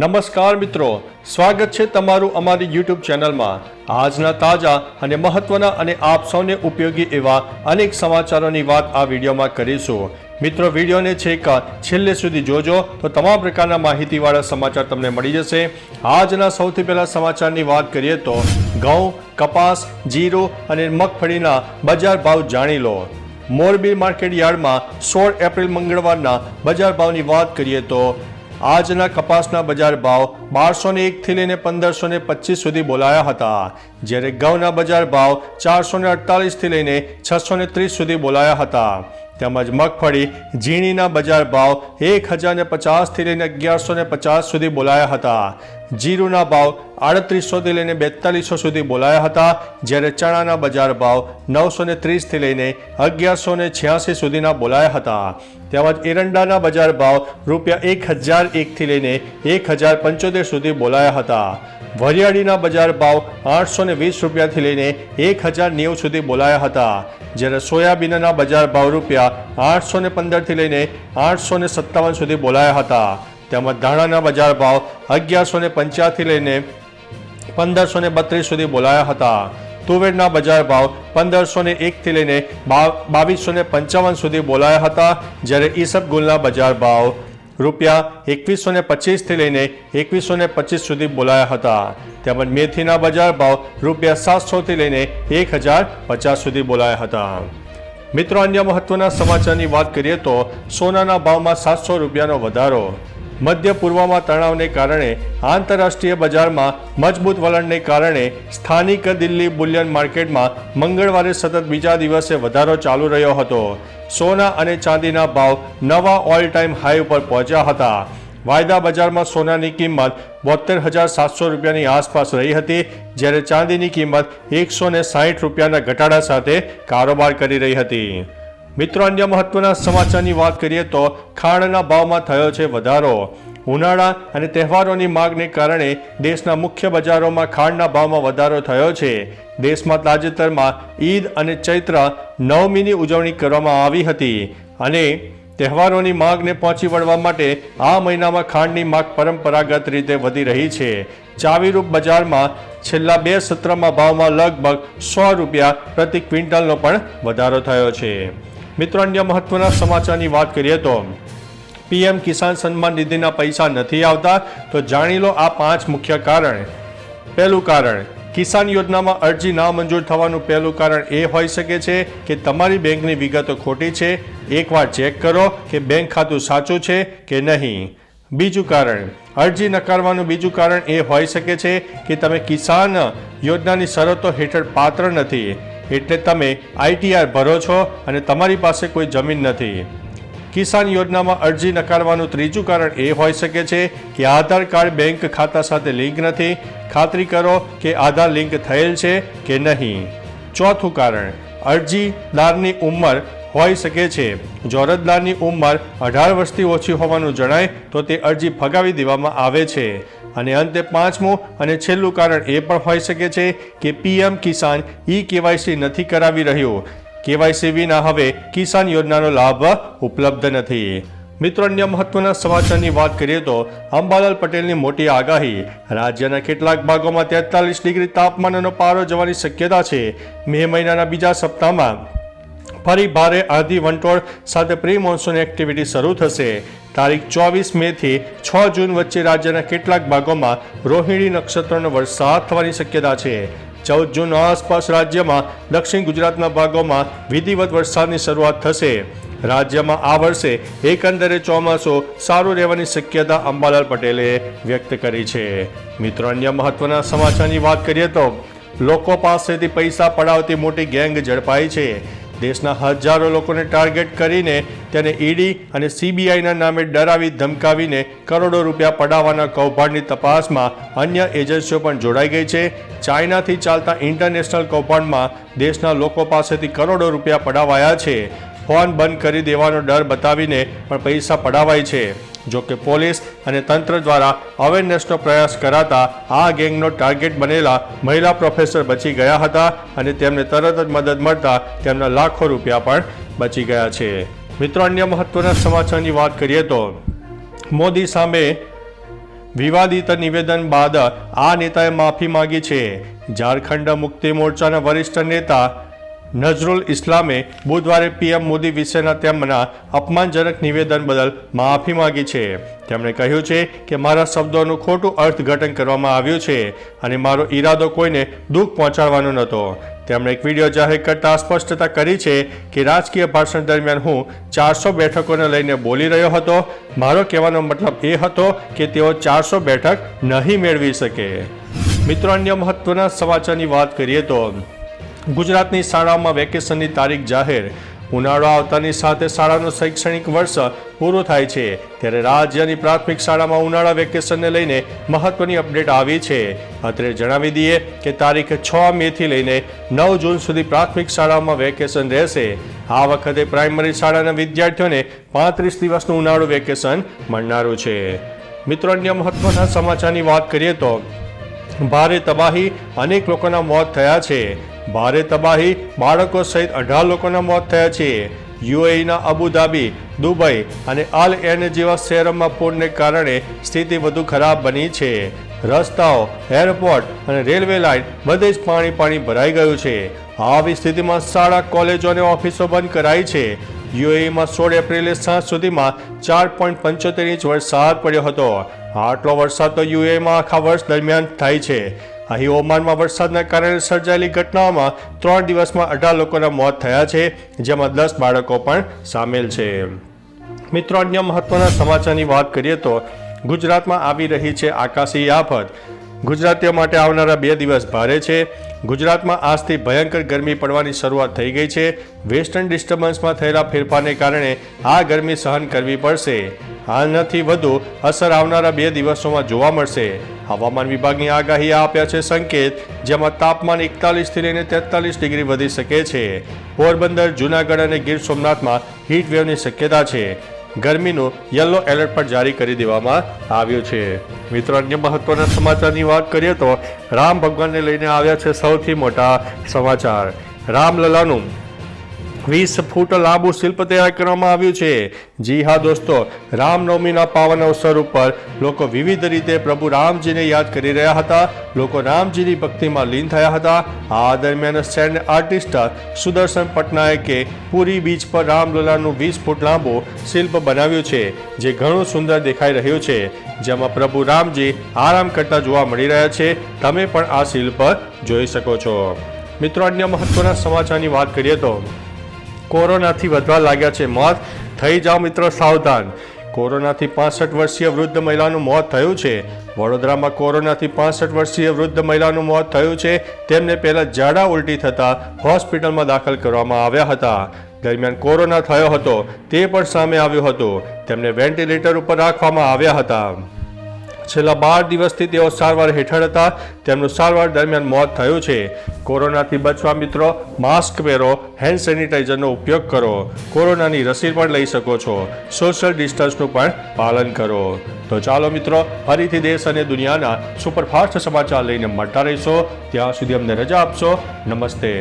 નમસ્કાર મિત્રો. સ્વાગત છે તમારું અમારી યુટ્યુબ ચેનલમાં. આજના તાજા અને મહત્વના અને આપ સૌને ઉપયોગી એવા અનેક સમાચારોની વાત આ વિડીયોમાં કરીશું. મિત્રો, વિડીયોને છેક છેલ્લે સુધી જોજો તો તમામ પ્રકારના માહિતીવાળા સમાચાર તમને મળી જશે. આજના સૌથી પહેલા સમાચારની વાત કરીએ તો ઘઉં, કપાસ, જીરું અને મગફળીના બજાર ભાવ જાણી લો. મોરબી માર્કેટ યાર્ડમાં સોળ એપ્રિલ મંગળવારના બજાર ભાવની વાત કરીએ તો આજના કપાસના બજાર ભાવ બારસો ને એકથી લઈને પંદરસો ને પચીસ સુધી બોલાયા હતા. જ્યારે ઘઉંના બજાર ભાવ ચારસો ને અડતાલીસથી લઈને છસો ને ત્રીસ સુધી બોલાયા હતા. તેમજ મગફળી, ઝીણીના બજાર ભાવ એક હજાર ને પચાસથી લઈને અગિયારસો ને પચાસ સુધી બોલાયા હતા. જીરુના ભાવ આડત્રીસોથી લઈને બેતાલીસો સુધી બોલાયા હતા, જ્યારે ચણાના બજાર ભાવ નવસો ને ત્રીસથી લઈને અગિયારસો ને છ્યાસી સુધીના બોલાયા હતા. તેમજ એરંડાના બજાર ભાવ રૂપિયા એક હજાર એકથી લઈને એક હજાર પંચોતેર સુધી બોલાયા હતા. વરિયાળીના બજાર ભાવ આઠસો ને વીસ રૂપિયાથી લઈને એક હજાર નેવું સુધી બોલાયા હતા, જ્યારે સોયાબીનના બજાર ભાવ રૂપિયા આઠસો ને પંદરથી લઈને આઠસો ને સત્તાવન સુધી બોલાયા હતા. તેમજ ધાણાના બજાર ભાવ અગિયારસો ને પંચ્યાસી લઈને પંદરસો ને બત્રીસ સુધી બોલાયા હતા. તુવેરના બજાર ભાવ પંદરસો ને એકથી લઈને બાવીસો ને પંચાવન સુધી બોલાયા હતા, જ્યારે ઈસબગુલના બજાર ભાવ રૂપિયા એકવીસો ને પચીસથી લઈને એકવીસો ને પચીસ સુધી બોલાયા હતા. તેમજ મેથીના બજાર ભાવ રૂપિયા સાતસોથી લઈને એક હજાર પચાસ સુધી બોલાયા હતા. મિત્રો, અન્ય મહત્વના સમાચારની વાત કરીએ તો સોનાના ભાવમાં સાતસો રૂપિયાનો વધારો. મધ્ય પૂર્વમાં તણાવને કારણે આંતરરાષ્ટ્રીય બજારમાં મજબૂત વલણને કારણે સ્થાનિક દિલ્હી બુલિયન માર્કેટમાં મંગળવારે સતત બીજા દિવસે વધારો ચાલુ રહ્યો હતો. સોના અને ચાંદીના ભાવ નવા ઓલ ટાઈમ હાઈ ઉપર પહોંચ્યા હતા. વાયદા બજારમાં સોનાની કિંમત બોતેર હજાર સાતસો રૂપિયાની આસપાસ રહી હતી, જ્યારે ચાંદીની કિંમત એકસો ને સાહીઠ રૂપિયાના ઘટાડા સાથે કારોબાર કરી રહી હતી. મિત્રો, અન્ય મહત્વના સમાચારની વાત કરીએ તો ખાંડના ભાવમાં થયો છે વધારો. ઉનાળા અને તહેવારોની માગને કારણે દેશના મુખ્ય બજારોમાં ખાંડના ભાવમાં વધારો થયો છે. દેશમાં તાજેતરમાં ઈદ અને ચૈત્ર નવમીની ઉજવણી કરવામાં આવી હતી અને તહેવારોની માગને પહોંચી વળવા માટે આ મહિનામાં ખાંડની માગ પરંપરાગત રીતે વધી રહી છે. ચાવીરૂપ બજારમાં છેલ્લા બે સત્રમાં ભાવમાં લગભગ સો રૂપિયા પ્રતિ ક્વિન્ટલનો પણ વધારો થયો છે. મિત્રો, અન્ય મહત્વના સમાચારની વાત કરીએ તો પીએમ કિસાન સન્માન નિધિના પૈસા નથી આવતા, તો જાણી લો આ પાંચ મુખ્ય કારણ. પહેલું કારણ, કિસાન યોજનામાં અરજી ના મંજૂર થવાનું પહેલું કારણ એ હોઈ શકે છે કે તમારી બેંકની વિગતો ખોટી છે. એકવાર ચેક કરો કે બેંક ખાતું સાચું છે કે નહીં. બીજું કારણ, અરજી નકારવાનું બીજું કારણ એ હોઈ શકે છે કે તમે કિસાન યોજનાની શરતો હેઠળ પાત્ર નથી. એટલે તમે આઈટીઆર ભરો છો અને તમારી પાસે કોઈ જમીન નથી. કિસાન યોજનામાં અરજી નકારવાનું ત્રીજું કારણ એ હોઈ શકે છે કે આધાર કાર્ડ બેંક ખાતા સાથે લિંક નથી. ખાતરી કરો કે આધાર લિંક થયેલ છે કે નહીં. ચોથું કારણ અરજીદારની ઉંમર હોઈ શકે છે. જો અરજદારની ઉંમર અઢાર વર્ષથી ઓછી હોવાનું જણાય, તો તે અરજી ફગાવી દેવામાં આવે છે. અને અંતે પાંચમું, અને છેલ્લું કારણ એ પણ હોઈ શકે છે કે પીએમ કિસાન ઈ કેવાયસી નથી કરાવી રહ્યો. કેવાયસી વિના હવે કિસાન યોજનાનો લાભ ઉપલબ્ધ નથી. મિત્રો, અન્ય મહત્વના સમાચારની વાત કરીએ તો અંબાલાલ પટેલની મોટી આગાહી. રાજ્યના કેટલાક ભાગોમાં તેતાલીસ ડિગ્રી તાપમાનનો પારો જવાની શક્યતા છે. મે મહિનાના બીજા સપ્તાહમાં ફરી ભારે આંધી વંટોળ સાથે પ્રી મોન્સૂન એક્ટિવિટી શરૂ થશે. તારીખ ચોવીસ મે થી છ જૂન વચ્ચે રાજ્યના કેટલાક ભાગોમાં રોહિણી નક્ષત્રનો વરસાદ થવાની શક્યતા છે. ચૌદ જૂન આસપાસ રાજ્યમાં દક્ષિણ ગુજરાતના ભાગોમાં વિધિવત વરસાદની શરૂઆત થશે. રાજ્યમાં આ વર્ષે એકંદરે ચોમાસું સારું રહેવાની શક્યતા અંબાલાલ પટેલે વ્યક્ત કરી છે. મિત્રો, અન્ય મહત્વના સમાચારની વાત કરીએ તો, લોકો પાસેથી પૈસા પડાવતી મોટી ગેંગ ઝડપાઈ છે. દેશના હજારો લોકોને ટાર્ગેટ કરીને તેને ઈડી અને સીબીઆઈના નામે ડરાવી, ધમકાવીને કરોડો રૂપિયા પડાવવાના કૌભાંડની તપાસમાં અન્ય એજન્સીઓ પણ જોડાઈ ગઈ છે. ચાઇનાથી ચાલતા ઇન્ટરનેશનલ કૌભાંડમાં દેશના લોકો પાસેથી કરોડો રૂપિયા પડાવાયા છે. ફોન બંધ કરી દેવાનો ડર બતાવીને પણ પૈસા પડાવાય છે. જોકે પોલીસ અને તંત્ર દ્વારા અવેરનેસનો પ્રયાસ કરાતા આ ગેંગનો ટાર્ગેટ બનેલા મહિલા પ્રોફેસર બચી ગયા હતા અને તેમને તરત જ મદદ મળતા તેમના લાખો રૂપિયા પણ બચી ગયા છે. મિત્રો, અન્ય મહત્વના સમાચારની વાત કરીએ તો મોદી સામે વિવાદિત નિવેદન બાદ આ નેતાએ માફી માંગી છે. ઝારખંડ મુક્તિ મોરચાના વરિષ્ઠ નેતા નજરુલ ઇસ્લામે બુધવારે પીએમ મોદી વિશેના તેમના અપમાનજનક નિવેદન બદલ માફી માંગી છે. તેમણે કહ્યું છે કે મારા શબ્દોનું ખોટું અર્થઘટન કરવામાં આવ્યું છે અને મારો ઈરાદો કોઈને દુઃખ પહોંચાડવાનો નહોતો. તેમણે એક વીડિયો જાહેર કરતા સ્પષ્ટતા કરી છે કે રાજકીય ભાષણ દરમિયાન હું ચારસો બેઠકોને લઈને બોલી રહ્યો હતો. મારો કહેવાનો મતલબ એ હતો કે તેઓ ચારસો બેઠક નહીં મેળવી શકે. મિત્રો, અન્ય મહત્વના સમાચારની વાત કરીએ તો ગુજરાતની શાળાઓમાં વેકેશનની તારીખ જાહેર. ઉનાળો આવતાની સાથે શાળાનું શૈક્ષણિક વર્ષ પૂરું થાય છે. ત્યારે રાજ્યની પ્રાથમિક શાળામાં ઉનાળા વેકેશનને લઈને મહત્વની અપડેટ આવી છે. અત્રે જણાવી દઈએ કે તારીખ છ મેથી લઈને નવ જૂન સુધી પ્રાથમિક શાળામાં વેકેશન રહેશે. આ વખતે પ્રાઇમરી શાળાના વિદ્યાર્થીઓને પાંત્રીસ દિવસનું ઉનાળુ વેકેશન મળનારું છે. મિત્રો, અન્ય મહત્વના સમાચારની વાત કરીએ તો, ભારે તબાહી અનેક લોકોના મોત થયા છે. ભારે તબાહી, બાળકો સહિત અઢાર લોકોના મોત થયા છે. યુએઈના અબુધાબી, દુબઈ અને અલ એન જેવા શહેરોમાં પૂરને કારણે સ્થિતિ વધુ ખરાબ બની છે. રસ્તાઓ, એરપોર્ટ અને રેલવે લાઇન બધે જ પાણી પાણી ભરાઈ ગયું છે. આવી સ્થિતિમાં શાળા, કોલેજો અને ઓફિસો બંધ કરાઈ છે. યુએઈમાં સોળ એપ્રિલે સાંજ સુધીમાં ચાર પોઈન્ટ પંચોતેર ઇંચ વરસાદ પડ્યો હતો. આટલો વરસાદ તો યુએઈમાં આખા વર્ષ દરમિયાન થાય છે. અહીં ઓમાનમાં વરસાદના કારણે સર્જાયેલી ઘટનાઓમાં ત્રણ દિવસમાં અઢાર લોકોના મોત થયા છે, જેમાં દસ બાળકો પણ સામેલ છે. મિત્રો, અન્ય મહત્વના સમાચારની વાત કરીએ તો ગુજરાતમાં આવી રહી છે આકાશી આફત. ગુજરાતીઓ માટે આવનારા બે દિવસ ભારે છે. ગુજરાતમાં આજથી ભયંકર ગરમી પડવાની શરૂઆત થઈ ગઈ છે. વેસ્ટર્ન ડિસ્ટર્બન્સમાં થયેલા ફેરફારને કારણે આ ગરમી સહન કરવી પડશે. આનાથી વધુ અસર આવનારા બે દિવસોમાં જોવા મળશે. હવામાન વિભાગની આગાહી આપ્યા છે સંકેત, જેમાં તાપમાન એકતાલીસથી લઈને તેતાલીસ ડિગ્રી વધી શકે છે. પોરબંદર, જૂનાગઢ અને ગીર સોમનાથમાં હીટવેવની શક્યતા છે. ગરમીનું યલો એલર્ટ પણ જારી કરી દેવામાં આવ્યું છે. મિત્રો, અન્ય મહત્વના સમાચારની વાત કરીએ તો રામ ભગવાનને લઈને આવ્યા છે સૌથી મોટા સમાચાર. રામલલાનું વીસ ફૂટ લાંબુ શિલ્પ તૈયાર કરવામાં આવ્યું છે. જી હા, દોસ્તો, રામનવમીના પાવન અવસર ઉપર લોકો વિવિધ રીતે પ્રભુ રામજીને યાદ કરી રહ્યા હતા. લોકો રામજીની ભક્તિમાં લીન થયા હતા. આ દરમિયાન સ્ટેન્ડ આર્ટિસ્ટ સુદર્શન પટનાયકે પુરી બીચ પર રામલલાનું વીસ ફૂટ લાંબુ શિલ્પ બનાવ્યું છે, જે ઘણું સુંદર દેખાઈ રહ્યું છે. જેમાં પ્રભુ રામજી આરામ કરતા જોવા મળી રહ્યા છે. તમે પણ આ શિલ્પ જોઈ શકો છો. મિત્રો, અન્ય મહત્વના સમાચારની વાત કરીએ તો કોરોનાથી વધવા લાગ્યા છે મોત. થઈ જાઓ મિત્રો, સાવધાન. કોરોનાથી પાસઠ વર્ષીય વૃદ્ધ મહિલાનું મોત થયું છે. વડોદરામાં કોરોનાથી પાસઠ વર્ષીય વૃદ્ધ મહિલાનું મોત થયું છે. તેમને પહેલાં ઝાડા ઉલટી થતાં હોસ્પિટલમાં દાખલ કરવામાં આવ્યા હતા. દરમિયાન કોરોના થયો હતો, તે પણ સામે આવ્યું હતું. તેમને વેન્ટિલેટર ઉપર રાખવામાં આવ્યા હતા. છેલ્લા બાર દિવસથી તેઓ સારવાર હેઠળ હતા. તેમનું સારવાર દરમિયાન મોત થયું છે. કોરોનાથી બચવા મિત્રો, માસ્ક પહેરો હેન્ડ સેનિટાઈઝરનો ઉપયોગ કરો. કોરોનાની રસી પણ લઈ શકો છો. સોશિયલ ડિસ્ટન્સનું પણ પાલન કરો. તો ચાલો મિત્રો, ફરીથી દેશ અને દુનિયાના સુપરફાસ્ટ સમાચાર લઈને મળતા રહીશો. ત્યાં સુધી અમને રજા આપશો. નમસ્તે.